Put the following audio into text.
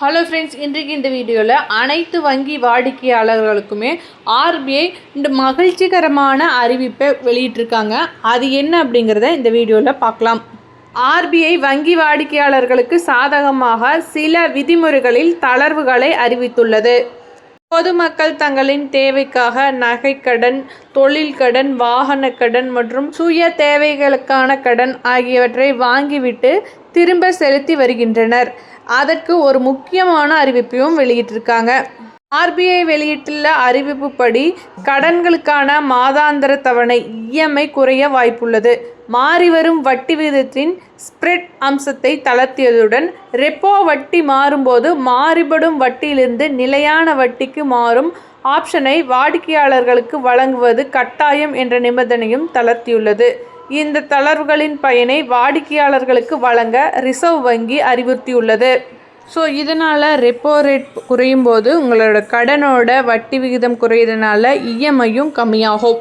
Hello friends இன்றைக்கு இந்த வீடியோவில் அனைத்து வங்கி வாடிக்கையாளர்களுக்குமே ஆர்பிஐ இந்த மகிழ்ச்சிகரமான அறிவிப்பை வெளியிட்டிருக்காங்க. அது என்ன அப்படிங்கிறத இந்த வீடியோவில் பார்க்கலாம். ஆர்பிஐ வங்கி வாடிக்கையாளர்களுக்கு சாதகமாக சில விதிமுறைகளில் தளர்வுகளை அறிவித்துள்ளது. பொதுமக்கள் தங்களின் தேவைக்காக நகைக்கடன் தொழில் கடன் வாகன கடன் மற்றும் சுய தேவைகளுக்கான கடன் ஆகியவற்றை வாங்கிவிட்டு திரும்ப செலுத்தி வருகின்றனர். அதற்கு ஒரு முக்கியமான அறிவிப்பையும் வெளியிட்டிருக்காங்க. ஆர்பிஐ வெளியிட்டுள்ள அறிவிப்புப்படி கடன்களுக்கான மாதாந்திர தவணை இஎம்ஐ குறைய வாய்ப்புள்ளது. மாறிவரும் வட்டி விகிதத்தின் ஸ்ப்ரெட் அம்சத்தை தளர்த்தியதுடன் ரெப்போ வட்டி மாறும்போது மாறுபடும் வட்டியிலிருந்து நிலையான வட்டிக்கு மாறும் ஆப்ஷனை வாடிக்கையாளர்களுக்கு வழங்குவது கட்டாயம் என்ற நிபந்தனையும் தளர்த்தியுள்ளது. இந்த தளர்வுகளின் பயனை வாடிக்கையாளர்களுக்கு வழங்க ரிசர்வ் வங்கி அறிவுறுத்தியுள்ளது. ஸோ இதனால் ரெப்போ ரேட் குறையும் போது உங்களோட கடனோட வட்டி விகிதம் குறையிறதுனால இஎம்ஐயும் கம்மியாகும்.